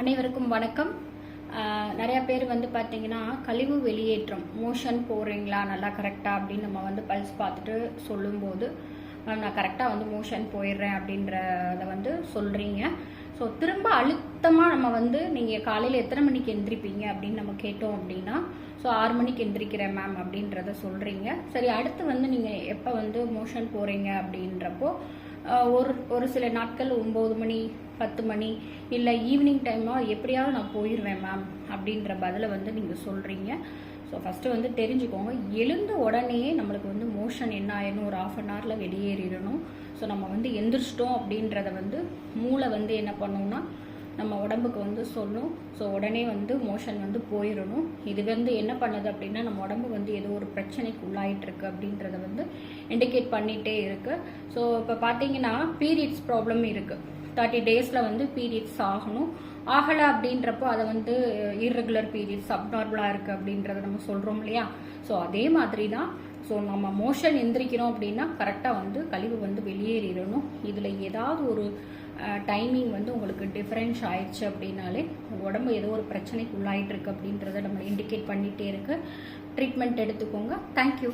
அனைவருக்கும் வணக்கம். நிறையா பேர் வந்து பார்த்தீங்கன்னா கழிவு வெளியேற்றம் மோஷன் போகிறீங்களா நல்லா கரெக்டாக அப்படின்னு நம்ம வந்து பல்ஸ் பார்த்துட்டு சொல்லும்போது நான் கரெக்டாக வந்து மோஷன் போயிடுறேன் அப்படின்றத வந்து சொல்கிறீங்க ஸோ திரும்ப அழுத்தமாக நம்ம வந்து நீங்கள் காலையில் எத்தனை மணிக்கு எந்திரிப்பீங்க அப்படின்னு நம்ம கேட்டோம் அப்படின்னா ஸோ ஆறு மணிக்கு எந்திரிக்கிறேன் மேம் அப்படின்றத சொல்கிறீங்க சரி அடுத்து வந்து நீங்கள் எப்போ வந்து மோஷன் போகிறீங்க அப்படின்றப்போ ஒரு ஒரு சில நாட்கள் ஒம்பது மணி பத்து மணி இல்லை ஈவினிங் டைமாக எப்படியாவது நான் போயிடுவேன் மேம் அப்படின்ற பதிலை வந்து நீங்கள் சொல்கிறீங்க ஸோ ஃபஸ்ட்டு வந்து தெரிஞ்சுக்கோங்க. எழுந்த உடனே நம்மளுக்கு வந்து மோஷன் என்ன ஆயிடணும்? ஒரு ஆஃப் அன் ஹவரில் வெளியேறிடணும். ஸோ நம்ம வந்து எந்திரிச்சிட்டோம் அப்படின்றத வந்து மூளை வந்து என்ன பண்ணும்னா நம்ம உடம்புக்கு வந்து சொல்லும் ஸோ உடனே வந்து மோஷன் வந்து போயிடணும். இது வந்து என்ன பண்ணுது அப்படின்னா நம்ம உடம்பு வந்து ஏதோ ஒரு பிரச்சனைக்கு உள்ளாயிட்டு இருக்கு அப்படின்றத வந்து இண்டிகேட் பண்ணிகிட்டே இருக்கு. ஸோ இப்போ பார்த்தீங்கன்னா பீரியட்ஸ் ப்ராப்ளம் இருக்கு. தேர்ட்டி டேஸில் வந்து பீரியட்ஸ் ஆகணும். ஆகலை அப்படின்றப்போ அதை வந்து இர்ரெகுலர் பீரியட்ஸ் அப்நார்மலாக இருக்குது அப்படின்றத நம்ம சொல்கிறோம் இல்லையா? ஸோ அதே மாதிரி தான் ஸோ நம்ம மோஷன் எந்திரிக்கிறோம் அப்படின்னா கரெக்டாக வந்து கழிவு வந்து வெளியேறிடணும். இதில் ஏதாவது ஒரு டைமிங் வந்து உங்களுக்கு டிஃப்ரென்ஸ் ஆயிடுச்சு அப்படின்னாலே உடம்பு ஏதோ ஒரு பிரச்சனைக்கு உள்ளாயிட்டு இருக்கு அப்படின்றத நம்ம இண்டிகேட் பண்ணிகிட்டே இருக்கு. ட்ரீட்மெண்ட் எடுத்துக்கோங்க. தேங்க்யூ